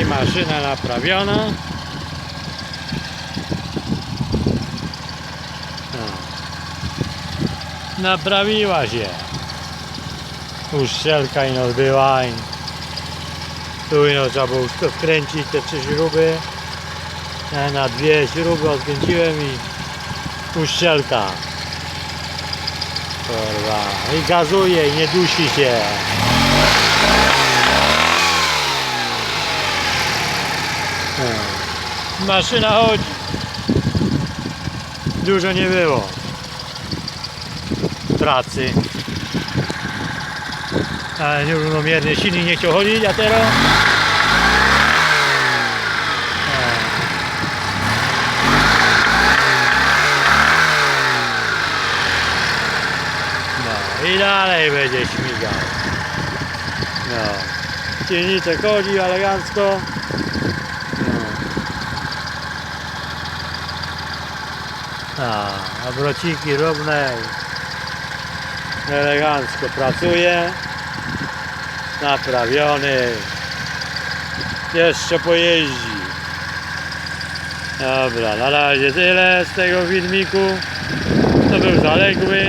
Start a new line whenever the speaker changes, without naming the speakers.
I maszyna naprawiona. No. Naprawiła się. Uszczelka ino była. I tu ino trzeba było wkręcić te trzy śruby. Na dwie śruby odkręciłem i uszczelka. Kurwa. I gazuje i nie dusi się. Maszyna chodzi. Dużo nie było pracy. Ale nierównomiernie silnik nie chciał chodzić, a teraz... No i dalej będzie śmigał. No. Silniczek chodzi elegancko. A, obrociki równe. Elegancko pracuje. Naprawiony. Jeszcze pojeździ. Dobra, na razie tyle z tego filmiku. To był zaległy.